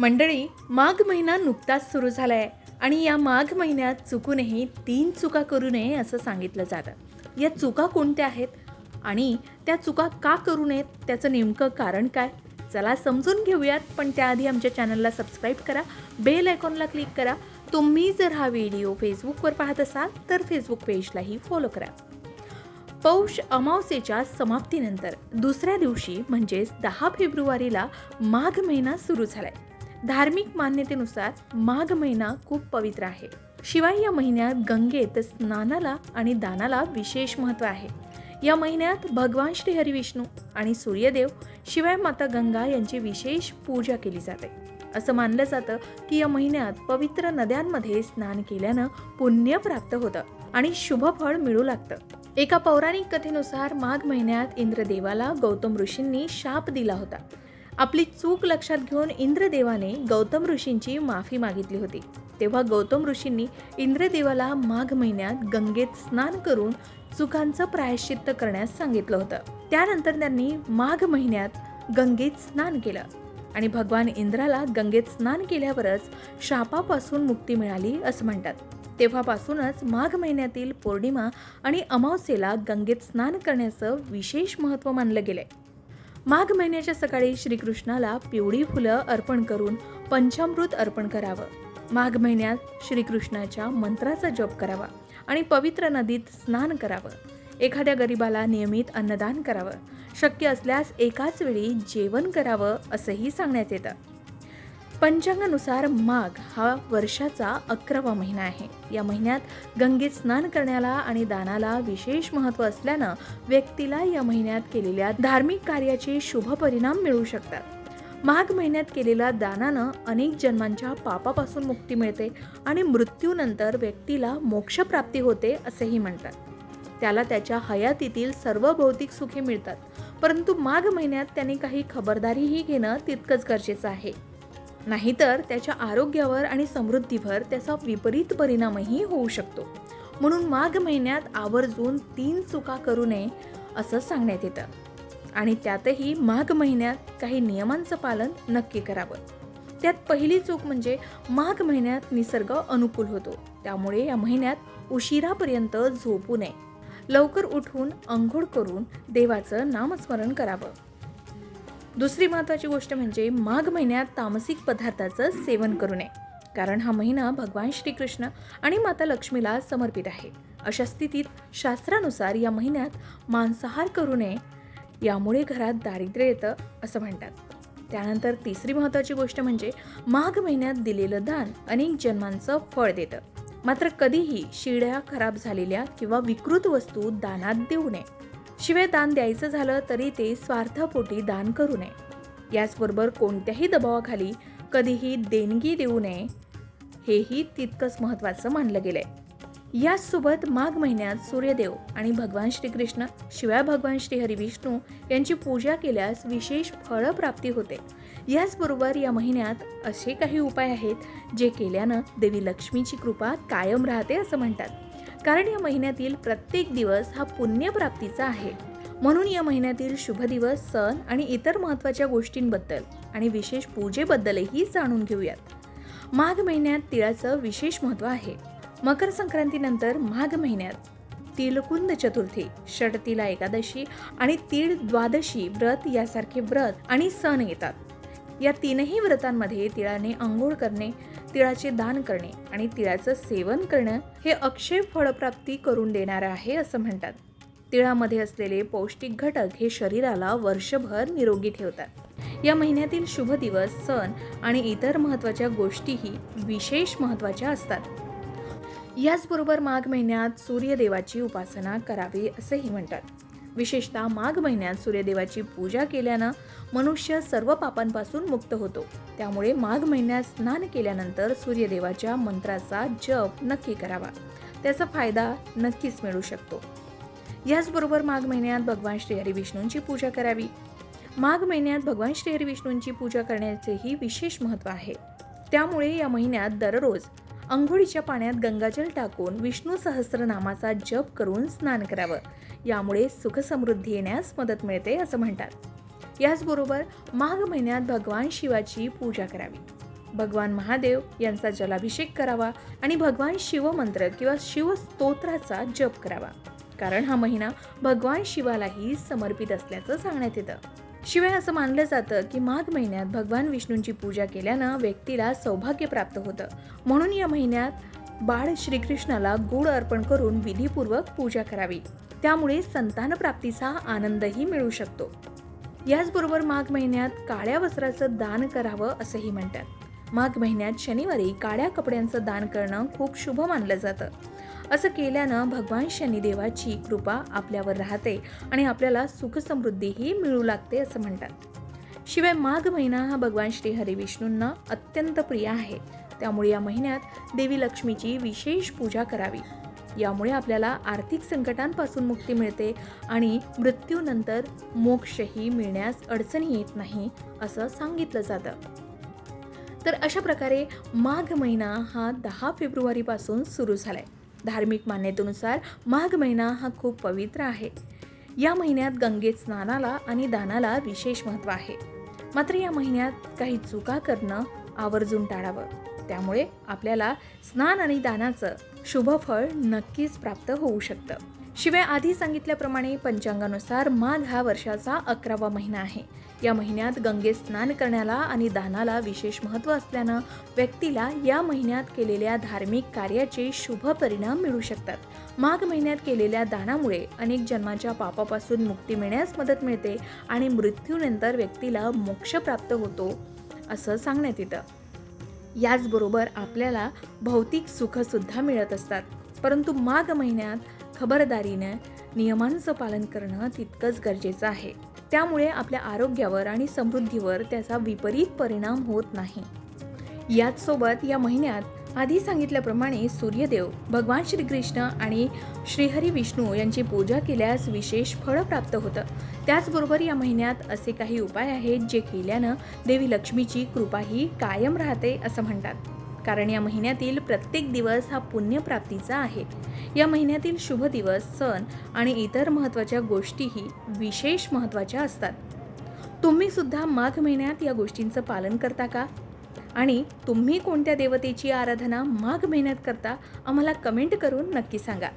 मंडळी माघ महिना नुकताच सुरू झाला आहे आणि या माघ महिन्यात चुकूनही तीन चुका करू नये असं सांगितलं जातं. या चुका कोणत्या आहेत आणि त्या चुका का करू नयेत त्याचं नेमकं कारण काय? चला समजून घेऊयात पण त्याआधी आमच्या चॅनलला सबस्क्राईब करा बेल आयकॉनला क्लिक करा. तुम्ही जर हा व्हिडिओ फेसबुकवर पाहत असाल तर फेसबुक पेजलाही फॉलो करा. पौष अमावस्येच्या समाप्तीनंतर दुसऱ्या दिवशी म्हणजेच दहा फेब्रुवारीला माघ महिना सुरू झालाय. धार्मिक मान्यतेनुसार माघ महिना खूप पवित्र आहे. शिवाय या महिन्यात गंगेत स्नानाला आणि दानाला विशेष महत्त्व आहे. या महिन्यात भगवान श्री हरिविष्णू आणि सूर्यदेव शिवाय माता गंगा यांची विशेष पूजा केली जाते. असं मानलं जातं की या महिन्यात पवित्र नद्यांमध्ये स्नान केल्यानं पुण्य प्राप्त होतं आणि शुभ फळ मिळू लागतं. एका पौराणिक कथेनुसार माघ महिन्यात इंद्रदेवाला गौतम ऋषींनी शाप दिला होता. आपली चूक लक्षात घेऊन इंद्रदेवाने गौतम ऋषींची माफी मागितली होती. तेव्हा गौतम ऋषींनी इंद्रदेवाला माघ महिन्यात गंगेत स्नान करून चुकांचं प्रायश्चित्त करण्यास सांगितलं होतं. त्यानंतर त्यांनी माघ महिन्यात गंगेत स्नान केलं आणि भगवान इंद्राला गंगेत स्नान केल्यावरच शापापासून मुक्ती मिळाली असं म्हणतात. तेव्हापासूनच माघ महिन्यातील पौर्णिमा आणि अमावस्येला गंगेत स्नान करण्याचं विशेष महत्त्व मानलं गेलंय. माघ महिन्याच्या सकाळी श्रीकृष्णाला पिवळी फुलं अर्पण करून पंचामृत अर्पण करावं. माघ महिन्यात श्रीकृष्णाच्या मंत्राचा जप करावा आणि पवित्र नदीत स्नान करावं. एखाद्या गरिबाला नियमित अन्नदान करावं. शक्य असल्यास एकाच वेळी जेवण करावं असंही सांगण्यात येतं. पंचांगानुसार माघ हा वर्षाचा अकरावा महिना आहे. या महिन्यात गंगेत स्नान करण्याला आणि दानाला विशेष महत्त्व असल्यानं व्यक्तीला या महिन्यात केलेल्या धार्मिक कार्याचे शुभ परिणाम मिळू शकतात. माघ महिन्यात केलेल्या दानानं अनेक जन्मांच्या पापापासून मुक्ती मिळते आणि मृत्यूनंतर व्यक्तीला मोक्षप्राप्ती होते असेही म्हणतात. त्याला त्याच्या हयातीतील सर्व भौतिक सुखे मिळतात. परंतु माघ महिन्यात त्याने काही खबरदारीही घेणं तितकंच गरजेचं आहे. नाहीतर त्याच्या आरोग्यावर आणि समृद्धीवर त्याचा विपरीत परिणामही होऊ शकतो. म्हणून माघ महिन्यात आवर्जून तीन चुका करू नये असं सांगण्यात येतं. आणि त्यातही माघ महिन्यात काही नियमांचं पालन नक्की करावं. त्यात पहिली चूक म्हणजे माघ महिन्यात निसर्ग अनुकूल होतो. त्यामुळे या महिन्यात उशिरापर्यंत झोपू नये. लवकर उठून अंघोळ करून देवाचं नामस्मरण करावं. दुसरी महत्त्वाची गोष्ट म्हणजे माघ महिन्यात तामसिक पदार्थाचं सेवन करू नये. कारण हा महिना भगवान श्रीकृष्ण आणि माता लक्ष्मीला समर्पित आहे. अशा स्थितीत शास्त्रानुसार या महिन्यात मांसाहार करू नये. यामुळे घरात दारिद्र्य येतं असं म्हणतात. त्यानंतर तिसरी महत्त्वाची गोष्ट म्हणजे माघ महिन्यात दिलेलं दान अनेक जन्मांचं फळ देतं. मात्र कधीही शिड्या खराब झालेल्या किंवा विकृत वस्तू दानात देऊ नये. शिवाय दान द्यायचं झालं तरी ते स्वार्थापोटी दान करू नये. याचबरोबर कोणत्याही दबावाखाली कधीही देणगी देऊ नये हेही तितकंच महत्त्वाचं मानलं गेलंय. याचसोबत माघ महिन्यात सूर्यदेव आणि भगवान श्रीकृष्ण शिवाय भगवान श्री हरिविष्णू यांची पूजा केल्यास विशेष फळप्राप्ती होते. याचबरोबर या महिन्यात असे काही उपाय आहेत जे केल्यानं देवी लक्ष्मीची कृपा कायम राहते असं म्हणतात. कारण या महिन्यातील प्रत्येक दिवस हा पुण्यप्राप्तीचा आहे. म्हणून या महिन्यातील शुभ दिवस सण आणि इतर महत्त्वाच्या गोष्टींबद्दल आणि विशेष पूजेबद्दलही जाणून घेऊयात. माघ महिन्यात तिळाचं विशेष महत्त्व आहे. मकर संक्रांतीनंतर माघ महिन्यात तिलकुंद चतुर्थी षटतिला एकादशी आणि तीळ द्वादशी व्रत यासारखे व्रत आणि सण येतात. या तीनही व्रतांमध्ये तिळाने आंघोळ करणे तिळाचे दान करणे आणि तिळाचं सेवन करणं हे अक्षय फळप्राप्ती करून देणारं आहे असं म्हणतात. तिळामध्ये असलेले पौष्टिक घटक हे शरीराला वर्षभर निरोगी ठेवतात. या महिन्यातील शुभ दिवस सण आणि इतर महत्त्वाच्या गोष्टीही विशेष महत्त्वाच्या असतात. याचबरोबर माघ महिन्यात सूर्यदेवाची उपासना करावी असेही म्हणतात. विशेषतः माघ महिन्यात सूर्यदेवाची पूजा केल्यानं मनुष्य सर्व पापांपासून मुक्त होतो. त्यामुळे माघ महिन्यात स्नान केल्यानंतर सूर्यदेवाच्या मंत्राचा जप नक्की करावा. त्याचा फायदा नक्कीच मिळू शकतो. याचबरोबर माघ महिन्यात भगवान श्रीहरी विष्णूंची पूजा करावी. माघ महिन्यात भगवान श्रीहरी विष्णूंची पूजा करण्याचेही विशेष महत्त्व आहे. त्यामुळे या महिन्यात दररोज अंघोळीच्या पाण्यात गंगाजल टाकून विष्णू सहस्रनामाचा जप करून स्नान करावं. यामुळे सुखसमृद्धी येण्यास मदत मिळते असं म्हणतात. याचबरोबर माघ महिन्यात भगवान शिवाची पूजा करावी. भगवान महादेव यांचा जलाभिषेक करावा आणि भगवान शिवमंत्र किंवा शिवस्तोत्राचा जप करावा. कारण हा महिना भगवान शिवालाही समर्पित असल्याचं सांगण्यात येतं. शिवाय असं मानलं जातं की माघ महिन्यात भगवान विष्णूंची पूजा केल्यानं व्यक्तीला सौभाग्य प्राप्त होतं. म्हणून या महिन्यात बाळ श्रीकृष्णाला गुळ अर्पण करून विधीपूर्वक पूजा करावी. त्यामुळे संतान प्राप्तीचा आनंदही मिळू शकतो. याचबरोबर माघ महिन्यात काळ्या वस्त्राचं दान करावं असंही म्हणतात. माघ महिन्यात शनिवारी काळ्या कपड्यांचं दान करणं खूप शुभ मानलं जातं. असं केल्यानं भगवान शनिदेवाची कृपा आपल्यावर राहते आणि आपल्याला सुखसमृद्धीही मिळू लागते असं म्हणतात. शिवाय माघ महिना हा भगवान श्री हरिविष्णूंना अत्यंत प्रिय आहे. त्यामुळे या महिन्यात देवी लक्ष्मीची विशेष पूजा करावी. यामुळे आपल्याला आर्थिक संकटांपासून मुक्ती मिळते आणि मृत्यूनंतर मोक्षही मिळण्यास अडचणी येत नाही असं सांगितलं जातं. तर अशा प्रकारे माघ महिना हा दहा फेब्रुवारीपासून सुरू झालाय. धार्मिक मान्यतेनुसार माघ महिना हा खूप पवित्र आहे. या महिन्यात गंगेत स्नानाला आणि दानाला विशेष महत्त्व आहे. मात्र या महिन्यात काही चुका करणं आवर्जून टाळावं. त्यामुळे आपल्याला स्नान आणि दानाचं शुभफळ नक्कीच प्राप्त होऊ शकतं. शिवाय आधी सांगितल्याप्रमाणे पंचांगानुसार माघ हा वर्षाचा अकरावा महिना आहे. या महिन्यात गंगेत स्नान करण्याला आणि दानाला विशेष महत्त्व असल्यानं व्यक्तीला या महिन्यात केलेल्या धार्मिक कार्याचे शुभ परिणाम मिळू शकतात. माघ महिन्यात केलेल्या दानामुळे अनेक जन्माच्या पापापासून मुक्ती मिळण्यास मदत मिळते आणि मृत्यूनंतर व्यक्तीला मोक्ष प्राप्त होतो असं सांगण्यात येतं. याचबरोबर आपल्याला भौतिक सुखसुद्धा मिळत असतात. परंतु माघ महिन्यात खबरदारीने नियमांचं पालन करणं तितकंच गरजेचं आहे. त्यामुळे आपल्या आरोग्यावर आणि समृद्धीवर त्याचा विपरीत परिणाम होत नाही. याचसोबत या महिन्यात आधी सांगितल्याप्रमाणे सूर्यदेव भगवान श्रीकृष्ण आणि श्रीहरी विष्णू यांची पूजा केल्यास विशेष फळ प्राप्त होतं. त्याचबरोबर या महिन्यात असे काही उपाय आहेत जे केल्यानं देवी लक्ष्मीची कृपाही कायम राहते असं म्हणतात. कारण या महिन्यातील प्रत्येक दिवस हा पुण्यप्राप्तीचा आहे. या महिन्यातील शुभ दिवस सण आणि इतर महत्त्वाच्या गोष्टीही विशेष महत्त्वाच्या असतात. तुम्ही सुद्धा माघ महिन्यात या गोष्टींचं पालन करता का? आणि तुम्ही कोणत्या देवतेची आराधना माघ महिन्यात करता आम्हाला कमेंट करून नक्की सांगा.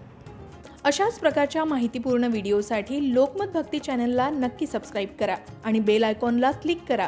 अशाच प्रकारच्या माहितीपूर्ण व्हिडिओसाठी लोकमत भक्ती चॅनलला नक्की सबस्क्राईब करा आणि बेल आयकॉनला क्लिक करा.